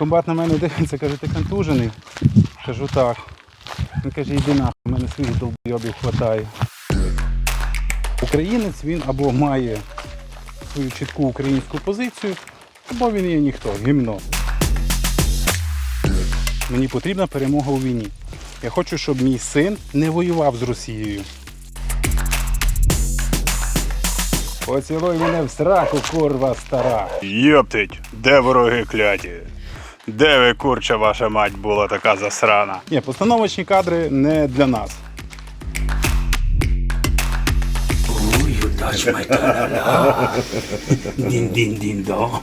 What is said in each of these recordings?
комбат на мене дивиться, каже, ти контужений. Кажу так. Він каже, йди нахуй, в мене своїх долбойобів хватає. Українець він або має свою чітку українську позицію, або він є ніхто, гімно. Мені потрібна перемога у війні. Я хочу, щоб мій син не воював з Росією. Поцілуй мене в сраку, курва стара. Йоптить, де вороги кляті? Де ви, курча, ваша мать була така засрана? Ні, постановочні кадри не для нас. Touch my ta-da-da. Din din din dong.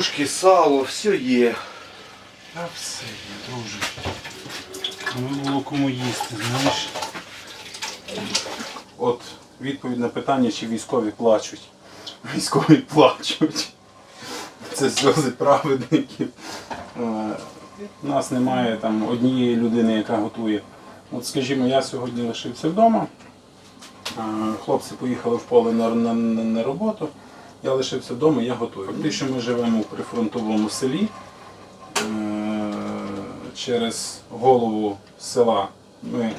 Сушки, сало, все є. Та все є, друже. Не було кому їсти, знаєш. От відповідь на питання, чи військові плачуть. Військові плачуть. Це сльози праведників. Е, У нас немає там однієї людини, яка готує. От скажімо, я сьогодні лишився вдома. Е, Хлопці поїхали в поле на, на, на, на роботу. Я лишився вдома, я готую. Що ми живемо в прифронтовому селі, Е, через голову села ми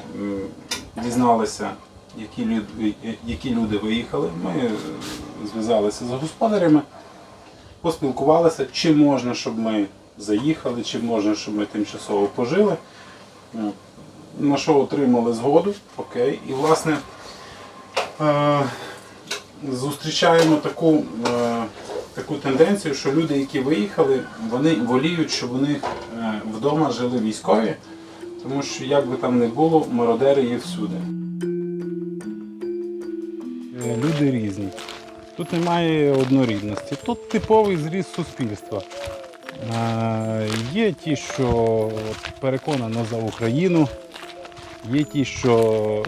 дізналися, які люди, які люди виїхали. Ми е, зв'язалися з господарями, поспілкувалися, чи можна, щоб ми заїхали, чи можна, щоб ми тимчасово пожили. Е, На що отримали згоду, окей. І власне е, зустрічаємо таку, е, таку тенденцію, що люди, які виїхали, вони воліють, щоб у них е, вдома жили військові, тому що як би там не було, мародери є всюди. Е, Люди різні. Тут немає однорідності. Тут типовий зріз суспільства. Є ті, що переконано за Україну, є ті, що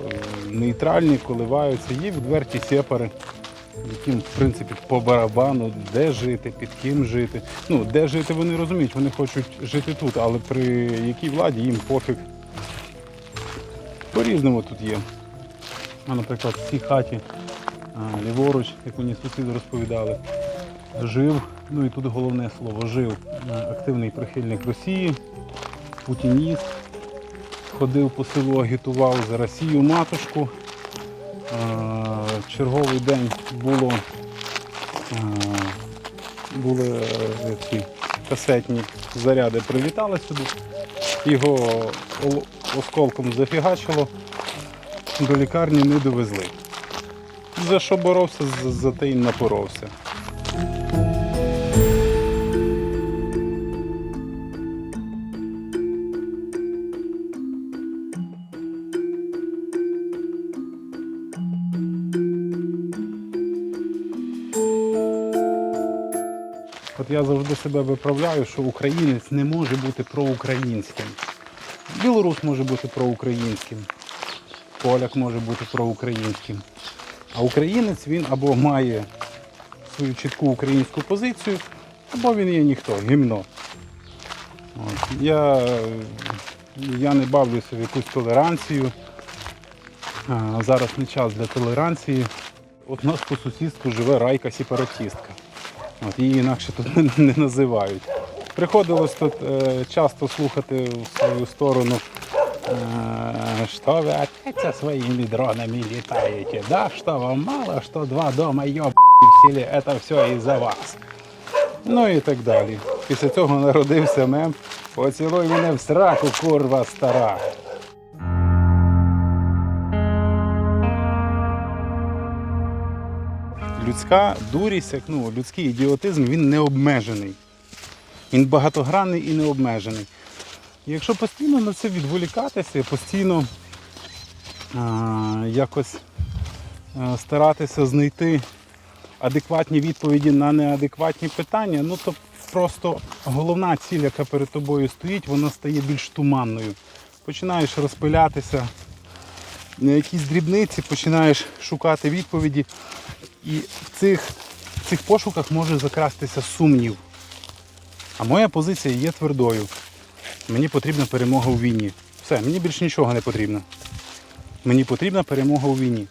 нейтральні, коливаються, є відверті сепари, яким в принципі по барабану, де жити, під ким жити. Ну, де жити вони розуміють, вони хочуть жити тут, але при якій владі їм пофіг. По-різному тут є. А, наприклад, в цій хаті ліворуч, як мені сусіди розповідали, жив, ну і тут головне слово, жив активний прихильник Росії, путініст, ходив по селу, агітував за Росію матушку. Черговий день було, були е, ці касетні заряди прилітали сюди, його осколком зафігачило, до лікарні не довезли. За що боровся, за те й напоровся. От я завжди себе виправляю, що українець не може бути проукраїнським. Білорус може бути проукраїнським, поляк може бути проукраїнським. А українець він або має свою чітку українську позицію, або він є ніхто, гімно. От. Я, я не бавлюся в якусь толеранцію. А, зараз не час для толеранції. От нас по сусідству живе райка сепаратістка. От, її інакше тут не, називають. Приходилось тут е, часто слухати в свою сторону, е, ви опять со своїми дронами літаєте, да? що вам мало, що два дома йоб в селі, це все із-за вас. Ну і так далі. Після цього народився мем Поцілуй мене в сраку, курва стара. Людська дурість, як, ну, людський ідіотизм, він не обмежений. Він багатогранний і не обмежений. Якщо постійно на це відволікатися, постійно а, якось а, старатися знайти адекватні відповіді на неадекватні питання, ну то просто головна ціль, яка перед тобою стоїть, вона стає більш туманною. Починаєш розпилятися, на якісь дрібниці починаєш шукати відповіді. І в цих, в цих пошуках може закрастися сумнів. А моя позиція є твердою. Мені потрібна перемога у війні. Все, мені більше нічого не потрібно. Мені потрібна перемога у війні.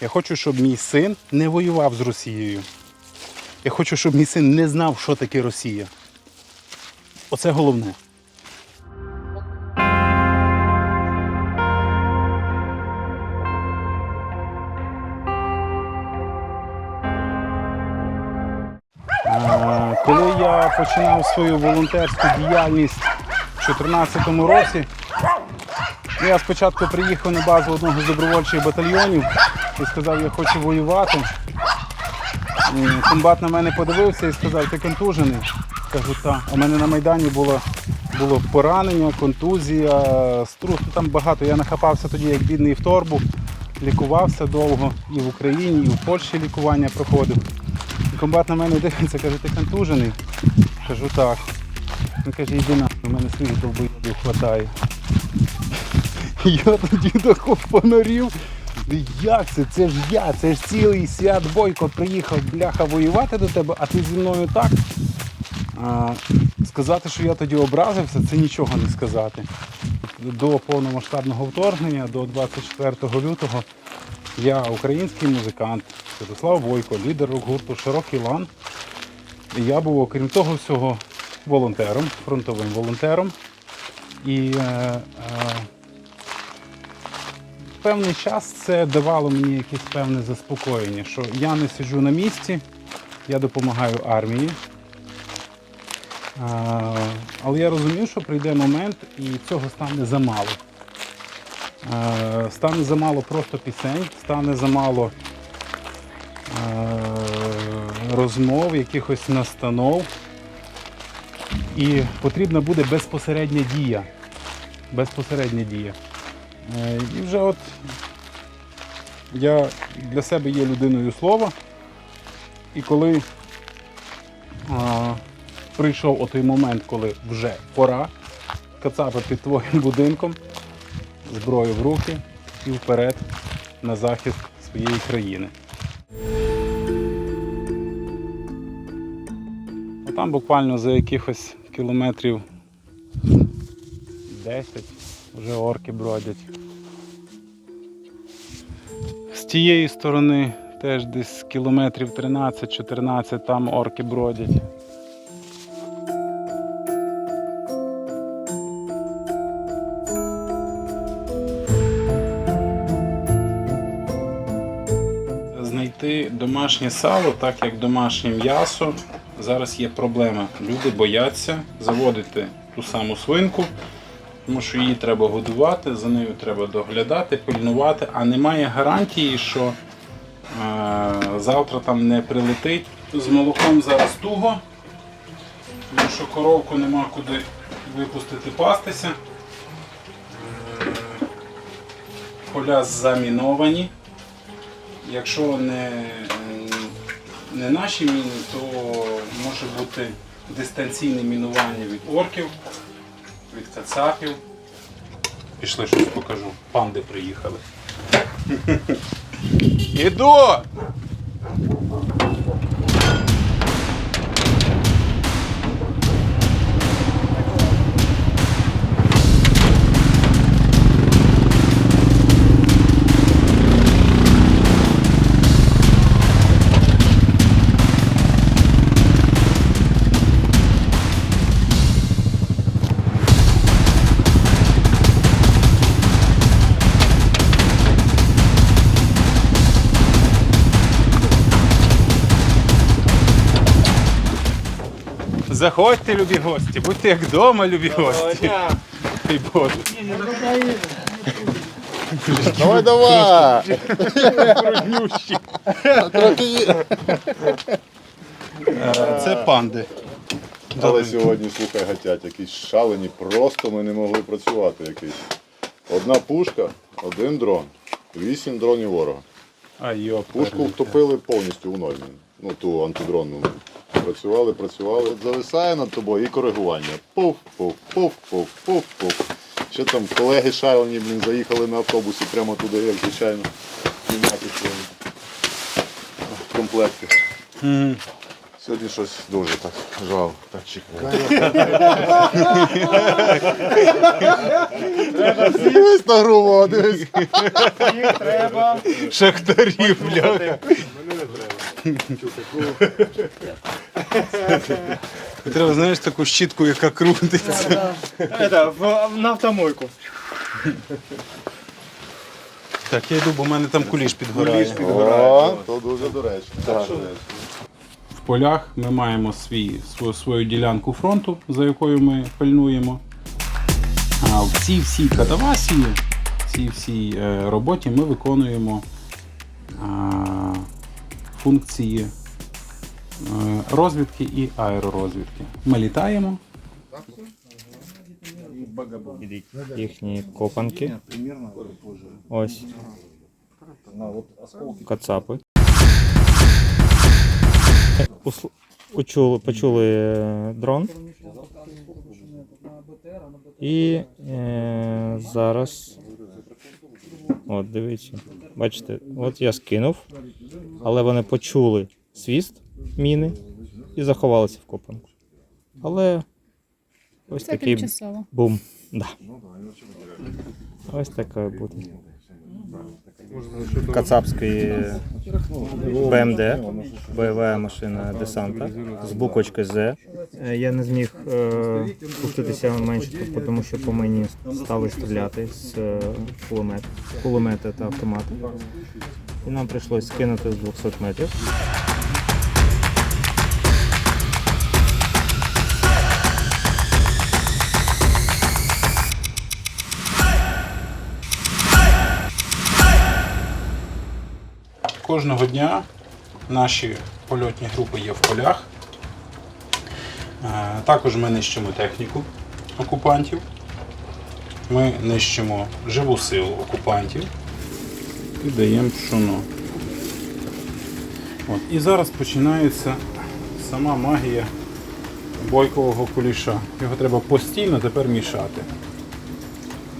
Я хочу, щоб мій син не воював з Росією. Я хочу, щоб мій син не знав, що таке Росія. Оце головне. Починав свою волонтерську діяльність у 2014 році, я спочатку приїхав на базу одного з добровольчих батальйонів і сказав, я хочу воювати. Комбат на мене подивився і сказав, ти контужений. Кажу, так. У мене на Майдані було, було поранення, контузія, струс, ну, там багато. Я нахапався тоді як бідний в торбу, лікувався довго і в Україні, і в Польщі лікування проходив. Комбат на мене дивиться, каже, ти контужений? Кажу, так. Він каже, йди на, у мене своїх довбоїдів хватає. Я тоді тако понарів. Як це? Це ж я, це ж цілий свят Бойко приїхав бляха воювати до тебе, а ти зі мною так. А, сказати, що я тоді образився, це нічого не сказати. До повномасштабного вторгнення, до 24 лютого, я український музикант Святослав Бойко, лідер рок-гурту Широкий лан. Я був, окрім того всього, волонтером, фронтовим волонтером. І е, е, певний час це давало мені якесь певне заспокоєння, що я не сиджу на місці, я допомагаю армії. Але я розумів, що прийде момент і цього стане замало. Стане замало просто пісень, стане замало розмов, якихось настанов. І потрібна буде безпосередня дія. Безпосередня дія. Е, І вже от я для себе є людиною слова. І коли прийшов отой момент, коли вже пора, кацапа під твоїм будинком, зброю в руки і вперед на захист своєї країни. Там буквально за якихось кілометрів 10 вже орки бродять. З тієї сторони теж десь кілометрів 13-14 там орки бродять. Домашнє сало, так як домашнє м'ясо, зараз є проблема. Люди бояться заводити ту саму свинку, тому що її треба годувати, за нею треба доглядати, пильнувати, а немає гарантії, що е, завтра там не прилетить. З молоком зараз туго, тому що коровку нема куди випустити пастися. Е, Поля заміновані. Якщо не, не наші міни, то може бути дистанційне мінування від орків, від кацапів. Пішли щось покажу. Панди приїхали. Іду! Заходьте, любі гості, будьте як вдома, любі гості. Дай Боже. Давай, давай! Бруднющі. Трохи є. Е, Це панди. Але сьогодні, слухай, гатять, якісь шалені, просто ми не могли працювати якийсь. Одна пушка, один дрон, вісім дронів ворога. А. Пушку втопили повністю в ноль. Ну, ту антидронну. Працювали, працювали. От зависає над тобою і коригування. Пуф, пуф, пуф, пуф, пуф, пуф. Ще там колеги шалені, блін, заїхали на автобусі прямо туди, як звичайно. Знімати свої комплекти. Сьогодні щось дуже так жал. Так чекаю. Дивись на грубо, дивись. Шахтарів, бляха. Треба, знаєш, таку щітку, яка крутиться. Это, в, на автомойку. Так, я йду, бо в мене там куліш підгорає. О, то дуже доречно. В полях ми маємо свій, свою, свою ділянку фронту, за якою ми пильнуємо. А в цій всій катавасії, в цій всій е, роботі ми виконуємо а, функції е, розвідки і аеророзвідки. Ми літаємо, Їхні копанки. Ось. Кацапи. Учули, почули е, дрон. І е, зараз. От, дивіться. Бачите, от я скинув, але вони почули свіст міни і заховалися в копанку. Але ось Це такий тимчасово. Бум. Да. Ось така буде. Кацапський БМД, бойова машина десанта з буквочкою З. Е, Я не зміг е, спуститися менше, тому що по мені стали стріляти з е, кулемет, кулемета та автомата. І нам прийшлося скинути з 200 метрів. Кожного дня наші польотні групи є в полях. Е, Також ми нищимо техніку окупантів. Ми нищимо живу силу окупантів і даємо пшоно. От. І зараз починається сама магія бойкового куліша. Його треба постійно тепер мішати.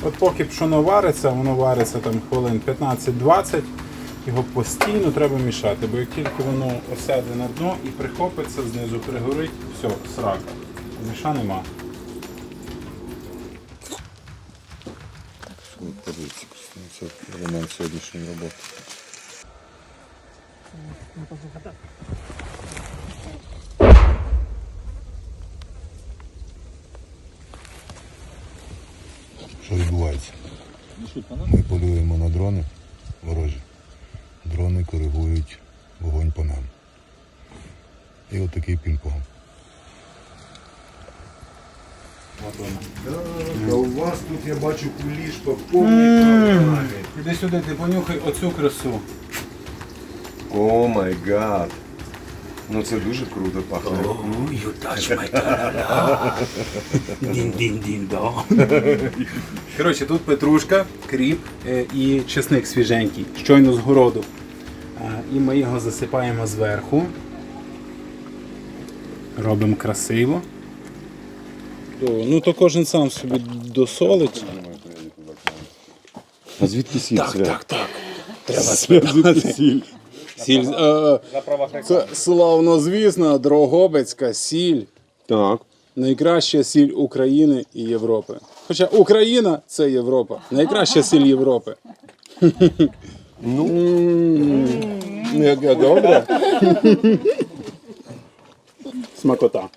От поки пшоно вариться, воно вариться там хвилин 15-20, його постійно треба мішати, бо як тільки воно осяде на дно і прихопиться, знизу пригорить, все, срака. Міша нема. Подивіться, це елемент сьогоднішньої роботи. Що відбувається? Ми полюємо на дрони ворожі. Дрони коригують вогонь по нам. І от такий пінг-понг. А у вас тут я бачу куліш по повній програмі. Іди сюди, ти понюхай оцю красу. О май гад. Ну це дуже круто пахне. Oh, you touch my ta-da-da. Din din din. Коротше, тут петрушка, кріп е, і чесник свіженький, щойно з городу. Е, І ми його засипаємо зверху. Робимо красиво. Ну то кожен сам собі досолить. А звідки сіль? Так, так, так. Треба звідки сіль. Сіль. Е, це славнозвісна Дрогобицька сіль. Так. Найкраща сіль України і Європи. Хоча Україна це Європа. Найкраща сіль Європи. Ну, як я добре. Смакота.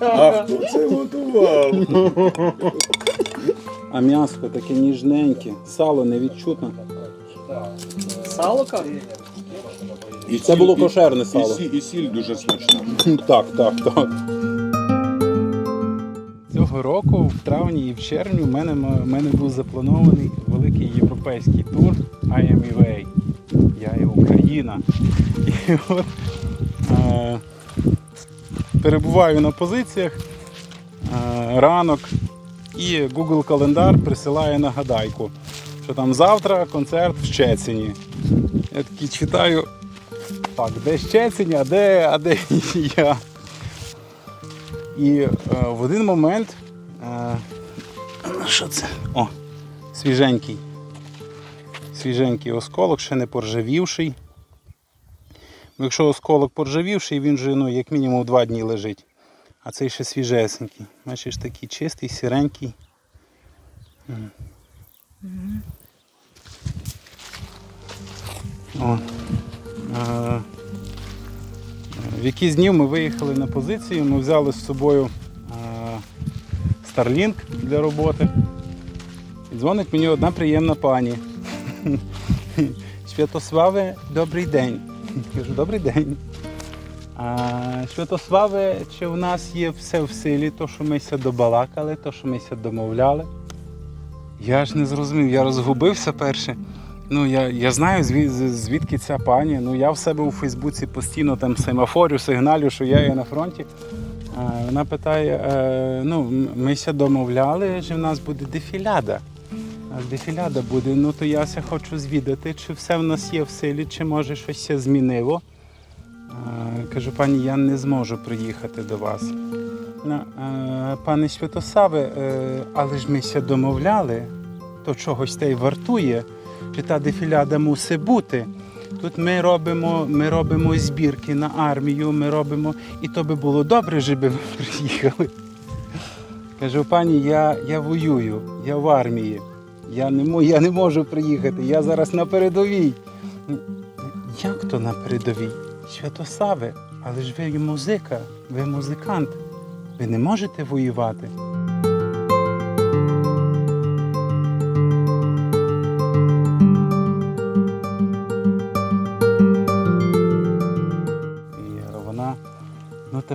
А хто Це готував. А м'ясо таке ніжненьке, сало невідчутне. Сало І Це було кошерне І, сало. сіль, і сіль дуже смачна. Так, так, так. Цього року, в травні і в червні, в мене, в мене був запланований великий європейський тур I am UA. Я є Україна. І от е, перебуваю на позиціях е, ранок, і Google календар присилає нагадайку, що там завтра концерт в Щецині. Я такий читаю. Так, де Щецінь, а де, а де я? І е, в один момент Е, що це? О, свіженький. Свіженький осколок, ще не поржавівший. Якщо осколок поржавівший, він вже ну, як мінімум два дні лежить. А цей ще свіжесенький. Бачиш, такий чистий, сіренький. О. В якийсь днів ми виїхали на позицію, ми взяли з собою е, Starlink для роботи. І дзвонить мені одна приємна пані. Святославе, добрий день. Кажу, добрий день. Святославе, чи в нас є все в силі, то, що ми ся добалакали, то, що ми ся домовляли? Я ж не зрозумів, я розгубився перше. Ну, я, я знаю, звід, звідки ця пані. Ну, я в себе у Фейсбуці постійно там семафорю, сигналю, що я є на фронті. А, вона питає: е, ну, ми ся домовляли, що в нас буде дефіляда. А Дефіляда буде, ну то я ся хочу звідати, чи все в нас є в силі, чи може щось ся змінило. А, кажу, пані, я не зможу приїхати до вас. Е, пане Святославе, е, але ж ми ся домовляли, то чогось те й вартує, чи та дефіляда мусить бути. Тут ми робимо, ми робимо збірки на армію, ми робимо, і то би було добре, щоб ви приїхали. Кажу, пані, я, я воюю, я в армії. Я не, я не можу приїхати, я зараз на передовій. Як то на передовій? Святославе, але ж ви музика, ви музикант. Ви не можете воювати.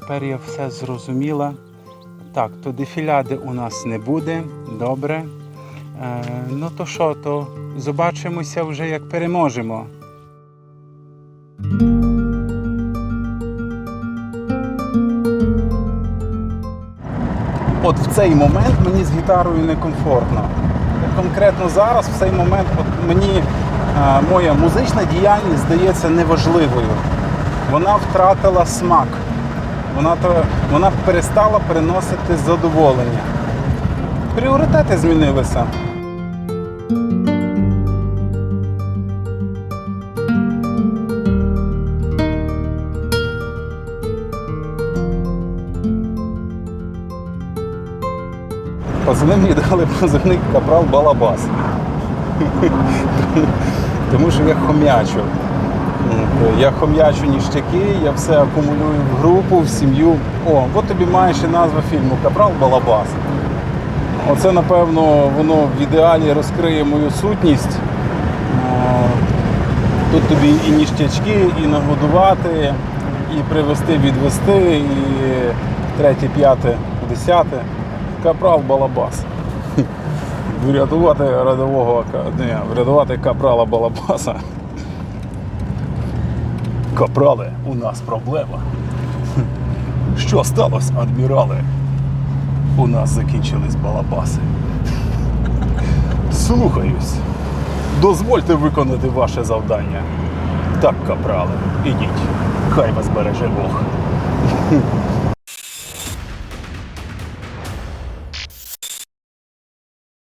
Тепер я все зрозуміла. Так, то дефіляди у нас не буде, добре. Е, ну то що, то побачимося вже як переможемо. От в цей момент мені з гітарою некомфортно. Конкретно зараз, в цей момент, от мені е, моя музична діяльність здається неважливою. Вона втратила смак. Вона, вона перестала приносити задоволення. Пріоритети змінилися. Пацани мені дали позивний капрал Балабас. Тому що я хом'ячу. От, Я хом'ячу ніштяки, я все акумулюю в групу, в сім'ю. О, от тобі маєш і назва фільму Капрал Балабас. Оце, напевно, воно в ідеалі розкриє мою сутність. Тут тобі і ніштячки, і нагодувати, і привезти, відвести, і третє, п'яте, десяте. Капрал Балабас. Врятувати рядового врятувати капрала Балабаса. Капрале, у нас проблема. Що сталося, адмірале? У нас закінчились балабаси. Слухаюсь. Дозвольте виконати ваше завдання. Так, капрале, ідіть. Хай вас береже Бог.